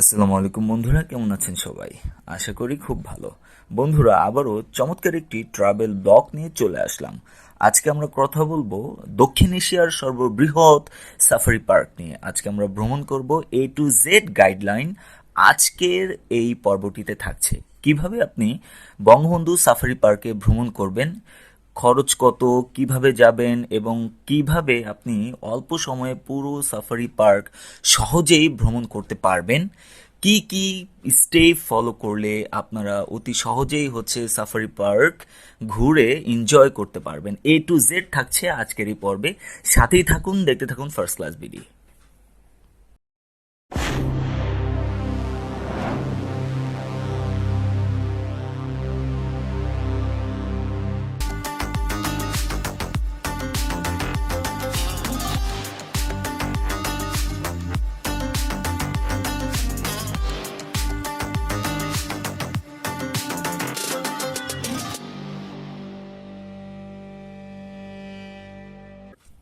আসসালামু আলাইকুম বন্ধুরা, কেমন আছেন সবাই? আশা করি খুব ভালো। বন্ধুরা, আবারও চমৎকার একটি ট্রাভেল ব্লগ নিয়ে চলে আসলাম। আজকে আমরা কথা বলব দক্ষিণ এশিয়ার সর্ববৃহৎ সাফারি পার্ক নিয়ে। আজকে আমরা ভ্রমণ করব এ টু জেড গাইডলাইন আজকের এই পর্বটিতে থাকছে। কীভাবে আপনি বঙ্গবন্ধু সাফারি পার্কে ভ্রমণ করবেন খরচ কত, কীভাবে যাবেন এবং কীভাবে আপনি অল্প সময়ে পুরো সাফারি পার্ক সহজেই ভ্রমণ করতে পারবেন, কি কি স্টেপ ফলো করলে আপনারা অতি সহজেই হচ্ছে সাফারি পার্ক ঘুরে এনজয় করতে পারবেন। এ টু জেড থাকছে আজকের এই পর্বে। সাথেই থাকুন, দেখতে থাকুন ফার্স্ট ক্লাস বিডি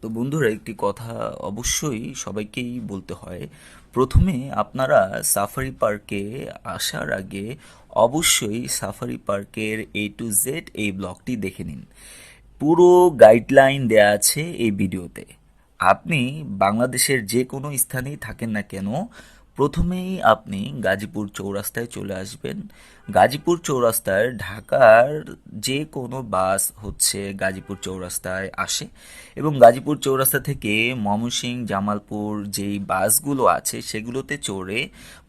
তো বন্ধুরা, একটি কথা অবশ্যই সবাইকেই বলতে হয়। প্রথমে আপনারা সাফারি পার্কে আসার আগে অবশ্যই সাফারি পার্কের এ টু জেড এই ব্লগটি দেখে নিন। পুরো গাইডলাইন দেয়া আছে এই ভিডিওতে। আপনি বাংলাদেশের যে কোনো স্থানেই থাকেন না কেন প্রথমেই আপনি গাজীপুর চৌরাস্তায় চলে আসবেন। গাজীপুর চৌরাস্তায় ঢাকার যে কোনো বাস হচ্ছে গাজীপুর চৌরাস্তায় আসে এবং গাজীপুর চৌরাস্তা থেকে ময়মনসিংহ, জামালপুর যেই বাসগুলো আছে সেগুলোতে চড়ে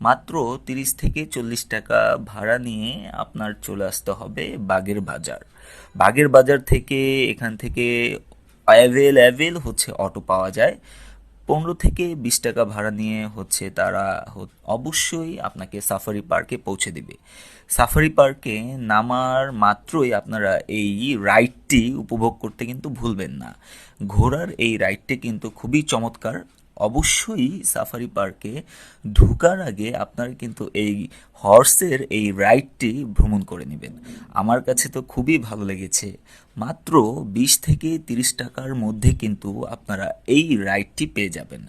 মাত্র তিরিশ থেকে চল্লিশ টাকা ভাড়া নিয়ে আপনার চলে আসতে হবে বাগের বাজার। বাগের বাজার থেকে এখান থেকে অ্যাভেলেবেল হচ্ছে অটো পাওয়া যায়। পনেরো থেকে বিশ টাকা ভাড়া নিয়ে হচ্ছে তারা অবশ্যই আপনাকে সাফারি পার্কে পৌঁছে দেবে। সাফারি পার্কে নামার মাত্রই আপনারা এই রাইডটি উপভোগ করতে কিন্তু ভুলবেন না। ঘোরার এই রাইডটি কিন্তু খুবই চমৎকার। অবশ্যই সাফারি পার্কে ঢুকার আগে আপনারা কিন্তু এই হর্সের এই রাইডটি ভ্রমণ করে নেবেন। আমার কাছে তো খুবই ভালো লেগেছে। মাত্র বিশ থেকে তিরিশ টাকার মধ্যে কিন্তু আপনারা এই রাইডটি পেয়ে যাবেন।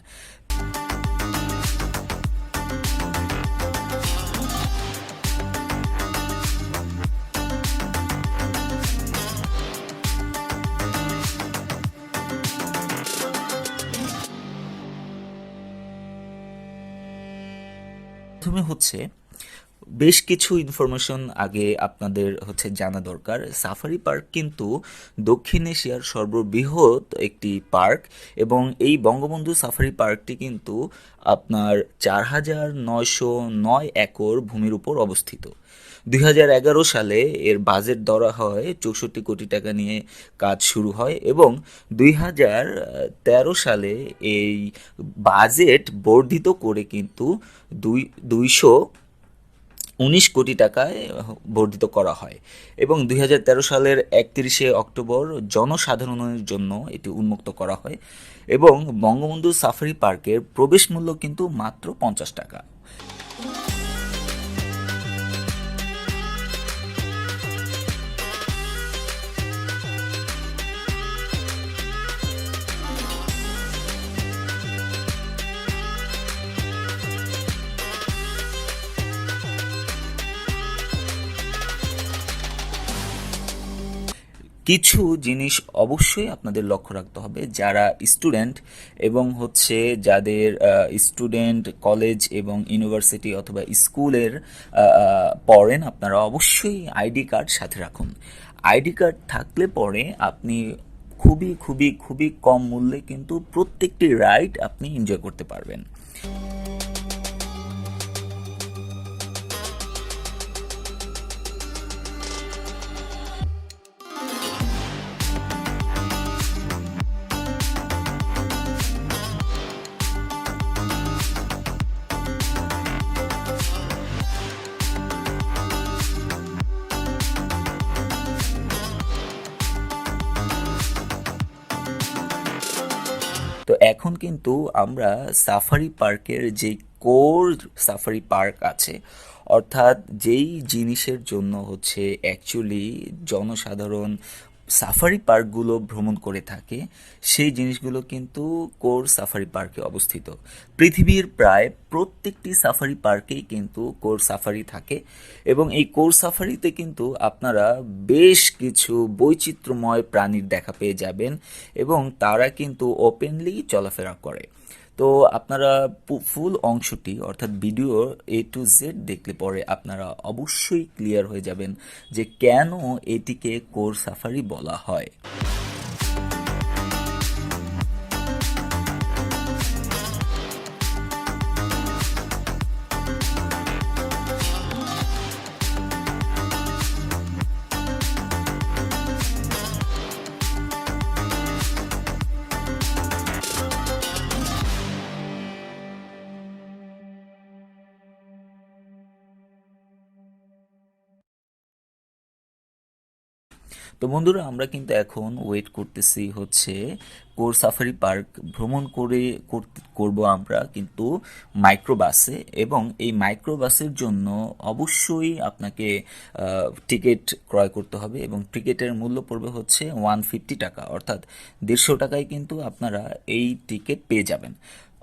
প্রথমে হচ্ছে বেশ কিছু ইনফরমেশন আগে আপনাদের হচ্ছে জানা দরকার। সাফারি পার্ক কিন্তু দক্ষিণ এশিয়ার সর্ববৃহৎ একটি পার্ক এবং এই বঙ্গবন্ধু সাফারি পার্কটি কিন্তু আপনার চার হাজার নয়শো নয় একর ভূমির উপর অবস্থিত। দুই হাজার এগারো সালে এর বাজেট ধরা হয় চৌষট্টি কোটি টাকা নিয়ে কাজ শুরু হয় এবং দুই সালে এই বাজেট বর্ধিত করে কিন্তু দুই, দুইশো উনিশ কোটি টাকায় বর্ধিত করা হয় এবং দুই হাজার তেরো সালের একত্রিশে অক্টোবর জনসাধারণের জন্য এটি উন্মুক্ত করা হয় এবং বঙ্গবন্ধু সাফারি পার্কের প্রবেশ মূল্য কিন্তু মাত্র পঞ্চাশ টাকা। কিছু জিনিস অবশ্যই আপনাদের লক্ষ্য রাখতে হবে যারা স্টুডেন্ট এবং হচ্ছে যাদের স্টুডেন্ট কলেজ এবং ইউনিভার্সিটি অথবা স্কুলের পড়েন আপনারা অবশ্যই আইডি কার্ড সাথে রাখুন। আইডি কার্ড থাকলে পরে আপনি খুবই খুবই খুবই কম মূল্যে কিন্তু প্রত্যেকটি রাইড আপনি এনজয় করতে পারবেন। এখন কিন্তু আমরা সাফারি পার্কের যে কোর সাফারি পার্ক আছে অর্থাৎ যেই জিনিসের জন্য হচ্ছে অ্যাকচুয়ালি জনসাধারণ সাফারি পার্কগুলো ভ্রমণ করে থাকে, সেই জিনিসগুলো কিন্তু কোর সাফারি পার্কে অবস্থিত। পৃথিবীর প্রায় প্রত্যেকটি সাফারি পার্কেই কিন্তু কোর সাফারি থাকে এবং এই কোর সাফারিতে কিন্তু আপনারা বেশ কিছু বৈচিত্র্যময় প্রাণীর দেখা পেয়ে যাবেন এবং তারা কিন্তু ওপেনলি চলাফেরা করে। তো আপনারা ফুল অংশটি, অর্থাৎ ভিডিও এ টু জেড দেখলে পরে আপনারা অবশ্যই ক্লিয়ার হয়ে যাবেন যে কেন এটিকে কোর সাফারি বলা হয়। তো বন্ধুরা, আমরা কিন্তু এখন ওয়েট করতেছি হচ্ছে কোর সাফারি পার্ক ভ্রমণ করে করব আমরা কিন্তু মাইক্রোবাসে এবং এই মাইক্রোবাসের জন্য অবশ্যই আপনাকে টিকিট ক্রয় করতে হবে এবং টিকিটের মূল্য পড়বে হচ্ছে ওয়ান ফিফটি টাকা, অর্থাৎ দেড়শো টাকায় কিন্তু আপনারা এই টিকিট পেয়ে যাবেন।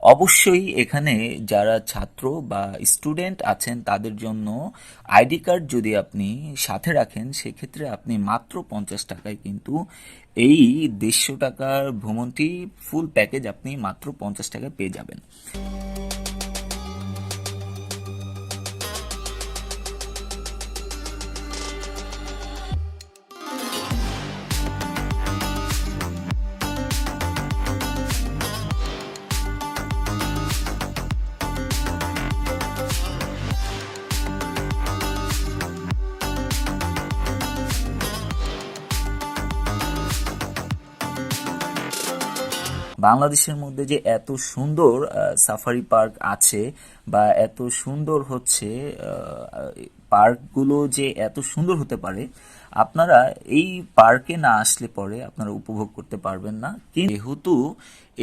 অবশ্যই এখানে যারা ছাত্র বা স্টুডেন্ট আছেন, তাদের জন্য আইডি কার্ড যদি আপনি সাথে রাখেন, সেক্ষেত্রে আপনি মাত্র পঞ্চাশ টাকায় কিন্তু এই দেড়শো টাকার ভ্রমণটি ফুল প্যাকেজ আপনি মাত্র পঞ্চাশ টাকায় পেয়ে যাবেন। বাংলাদেশের মধ্যে যে এত সুন্দর সাফারি পার্ক আছে বা এত সুন্দর হচ্ছে পার্কগুলো যে এত সুন্দর হতে পারে, আপনারা এই পার্কে না আসলে পরে আপনারা উপভোগ করতে পারবেন না। যেহেতু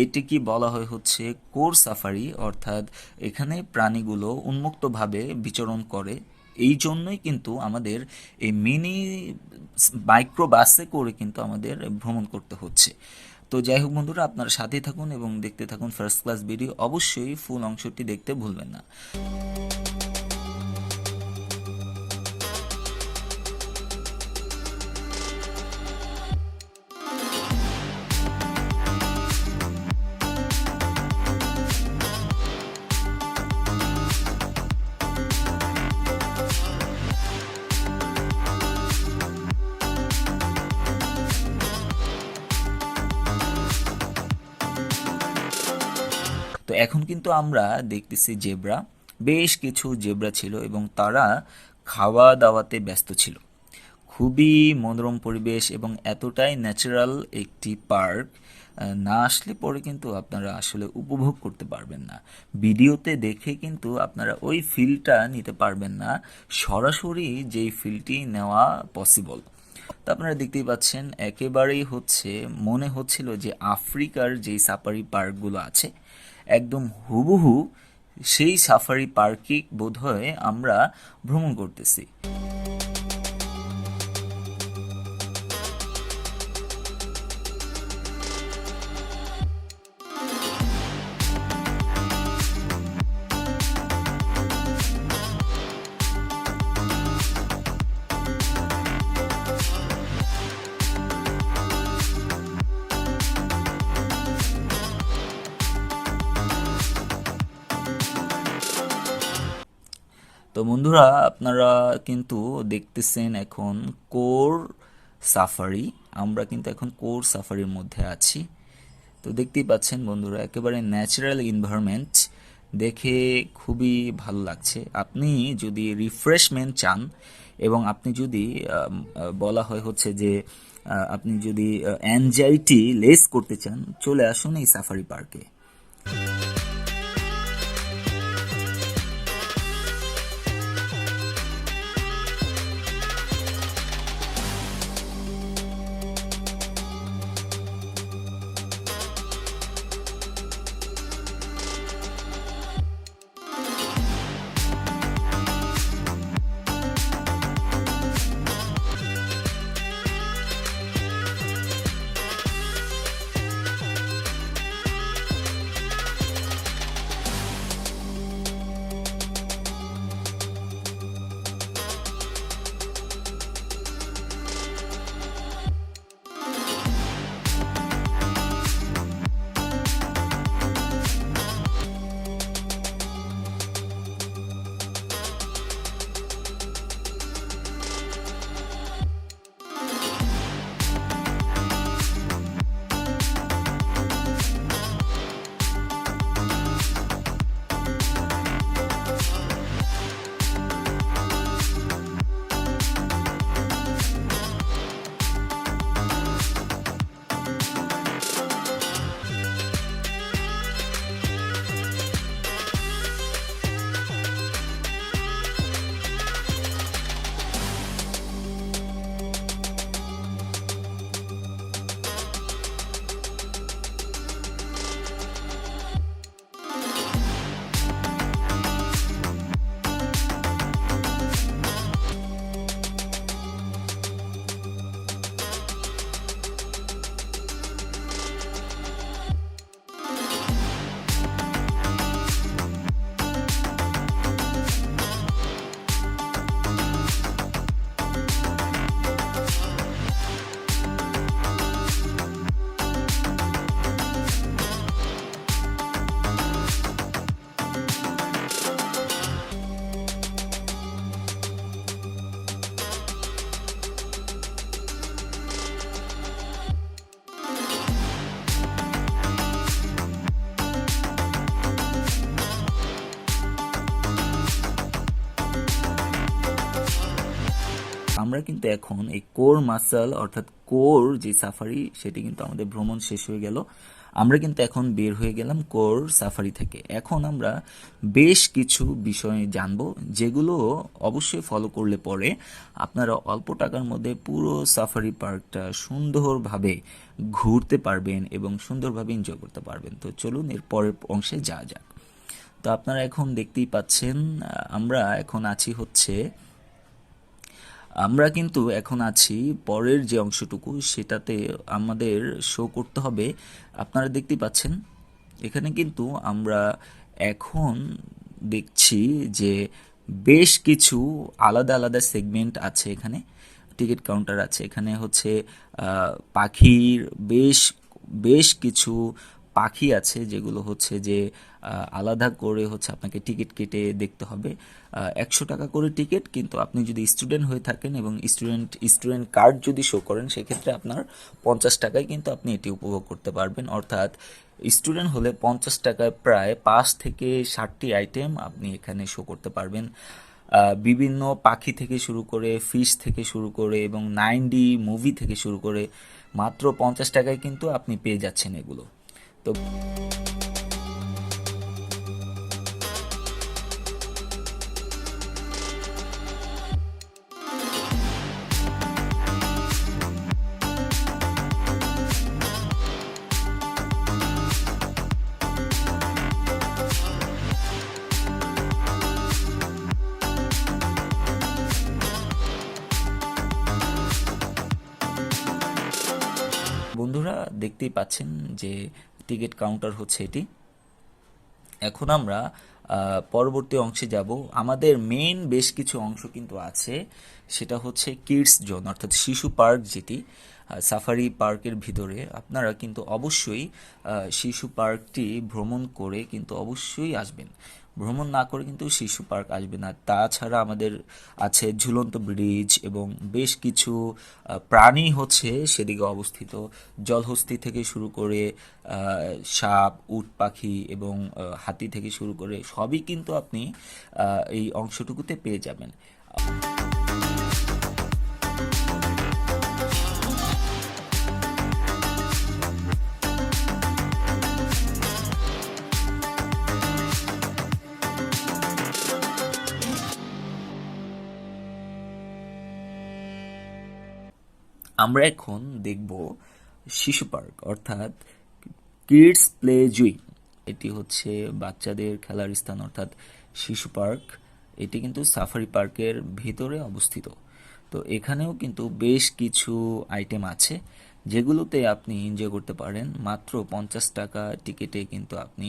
এটি কি বলা হয় হচ্ছে কোর সাফারি, অর্থাৎ এখানে প্রাণীগুলো উন্মুক্তভাবে বিচরণ করে, এই জন্যই কিন্তু আমাদের এই মিনি মাইক্রো বাসে করে কিন্তু আমাদের ভ্রমণ করতে হচ্ছে। তো যাই হোক বন্ধুরা, আপনারা সাথেই থাকুন এবং দেখতে থাকুন ফার্স্ট ক্লাস ভিডিও অবশ্যই ফুল অংশটি দেখতে ভুলবেন না। এখন কিন্তু আমরা দেখতেছি জেব্রা। বেশ কিছু জেব্রা ছিল এবং তারা খাওয়া দাওয়াতে ব্যস্ত ছিল। খুবই মনোরম পরিবেশ এবং এতটাই ন্যাচারাল একটি পার্ক না আসলে পরে কিন্তু আপনারা আসলে উপভোগ করতে পারবেন না। ভিডিওতে দেখে কিন্তু আপনারা ওই ফিলটা নিতে পারবেন না। সরাসরি যেই ফিলটি নেওয়া পসিবল তো আপনারা দেখতেই পাচ্ছেন, একেবারেই হচ্ছে, মনে হচ্ছিল যে আফ্রিকার যেই সাফারি পার্কগুলো আছে একদম হুবহু সেই সাফারি পার্কে বোধহয় আমরা ভ্রমণ করতেছি। বন্ধুরা, আপনারা কিন্তু দেখতেছেন এখন কোর সাফারি। আমরা কিন্তু এখন কোর সাফারির মধ্যে আছি। তো দেখতেই পাচ্ছেন বন্ধুরা, একেবারে ন্যাচারাল এনভায়রনমেন্ট দেখে খুবই ভালো লাগছে। আপনি যদি রিফ্রেশমেন্ট চান এবং আপনি যদি বলা হয় হচ্ছে যে আপনি যদি অ্যাংজাইটি লেস করতে চান, চলে আসুন এই সাফারি পার্কে। আমরা কিন্তু এখন এই কোর মাসাল অর্থাৎ কোর যে সাফারি সেটি কিন্তু আমাদের ভ্রমণ শেষ হয়ে গেল। আমরা কিন্তু এখন বের হয়ে গেলাম কোর সাফারি থেকে। এখন আমরা বেশ কিছু বিষয় জানব, যেগুলো অবশ্যই ফলো করলে পরে আপনারা অল্প টাকার মধ্যে পুরো সাফারি পার্কটা সুন্দরভাবে ঘুরতে পারবেন এবং সুন্দরভাবে এনজয় করতে পারবেন। তো চলুন এর পরের অংশে যাওয়া যাক। তো আপনারা এখন দেখতেই পাচ্ছেন আমরা এখন আছি হচ্ছে আমরা কিন্তু এখন আছি পরের যে অংশটুকু, সেটাতে আমাদের শো করতে হবে। আপনারা দেখতেই পাচ্ছেন, এখানে কিন্তু আমরা এখন দেখছি যে বেশ কিছু আলাদা আলাদা সেগমেন্ট আছে এখানে টিকিট কাউন্টার আছে। এখানে হচ্ছে পাখির বেশ বেশ কিছু পাখি আছে যেগুলো হচ্ছে যে আলাদা করে হচ্ছে আপনাকে টিকিট কেটে দেখতে হবে। একশো টাকা করে টিকিট, কিন্তু আপনি যদি স্টুডেন্ট হয়ে থাকেন এবং স্টুডেন্ট স্টুডেন্ট কার্ড যদি শো করেন, সেক্ষেত্রে আপনার পঞ্চাশ টাকায় কিন্তু আপনি এটি উপভোগ করতে পারবেন। অর্থাৎ স্টুডেন্ট হলে পঞ্চাশ টাকায় প্রায় পাঁচ থেকে ষাটটি আইটেম আপনি এখানে শো করতে পারবেন। বিভিন্ন পাখি থেকে শুরু করে ফিশ থেকে শুরু করে এবং নাইন ডি মুভি থেকে শুরু করে মাত্র পঞ্চাশ টাকায় কিন্তু আপনি পেয়ে যাচ্ছেন এগুলো। তো বন্ধুরা দেখতেই পাচ্ছেন যে টিকিট কাউন্টার হচ্ছে এটি। এখন আমরা পরবর্তী অংশে যাব। আমাদের মেন বেশ কিছু অংশ কিন্তু আছে। সেটা হচ্ছে কিডস জোন অর্থাৎ শিশু পার্ক যেটি সাফারি পার্কের ভিতরে। আপনারা কিন্তু অবশ্যই শিশু পার্কটি ভ্রমণ করে কিন্তু অবশ্যই আসবেন। ভ্রমণ না করে কিন্তু শিশু পার্ক আসবে না। তাছাড়া আমাদের আছে ঝুলন্ত ব্রিজ এবং বেশ কিছু প্রাণী হচ্ছে সেদিকে অবস্থিত। জলহস্তি থেকে শুরু করে সাপ, উট পাখি এবং হাতি থেকে শুরু করে সবই কিন্তু আপনি এই অংশটুকুতে পেয়ে যাবেন। আমরা এখন দেখব শিশু পার্ক, অর্থাৎ কিডস প্লে জুই এটি হচ্ছে বাচ্চাদের খেলার স্থান, অর্থাৎ শিশু পার্ক। এটি কিন্তু সাফারি পার্কের ভিতরে অবস্থিত। তো এখানেও কিন্তু বেশ কিছু আইটেম আছে, যেগুলোতে আপনি এনজয় করতে পারেন। মাত্র পঞ্চাশ টাকা টিকিটে কিন্তু আপনি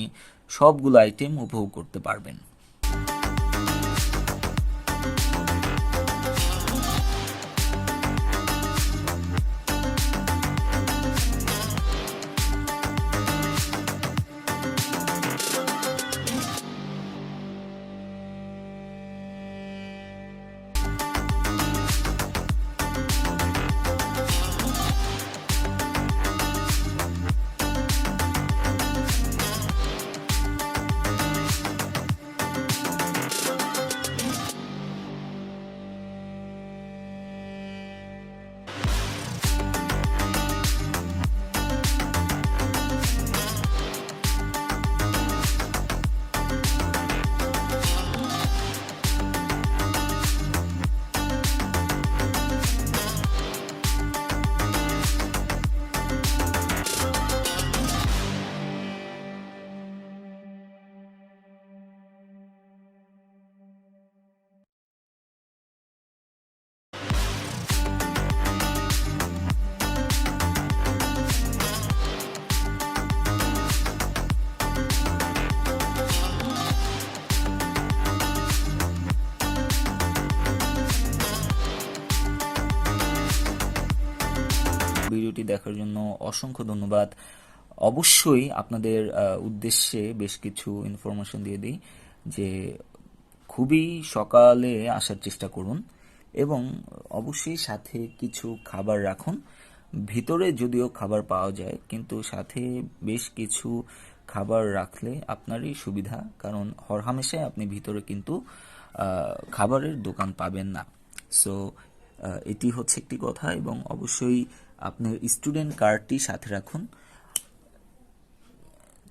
সবগুলো আইটেম উপভোগ করতে পারবেন। ভিডিওটি দেখার জন্য অসংখ্য ধন্যবাদ। অবশ্যই আপনাদের উদ্দেশ্যে বেশ কিছু ইনফরমেশন দিয়ে দিই যে খুবই সকালে আসার চেষ্টা করুন এবং অবশ্যই সাথে কিছু খাবার রাখুন। ভিতরে যদিও খাবার পাওয়া যায়, কিন্তু সাথে বেশ কিছু খাবার রাখলে আপনারই সুবিধা, কারণ হরহামেশাই আপনি ভিতরে কিন্তু খাবারের দোকান পাবেন না। সো এটি হচ্ছে একটি কথা এবং অবশ্যই আপনার স্টুডেন্ট কার্ডটি সাথে রাখুন।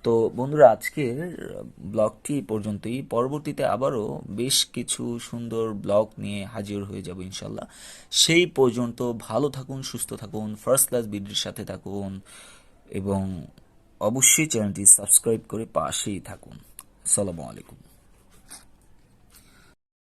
তো বন্ধুরা, আজকের ব্লগটি পর্যন্তই। পরবর্তীতে আবারও বেশ কিছু সুন্দর ব্লগ নিয়ে হাজির হয়ে যাব ইনশাল্লাহ সেই পর্যন্ত ভালো থাকুন, সুস্থ থাকুন ফার্স্ট ক্লাস বিডির সাথে থাকুন এবং অবশ্যই চ্যানেলটি সাবস্ক্রাইব করে পাশেই থাকুন। আসসালামু আলাইকুম।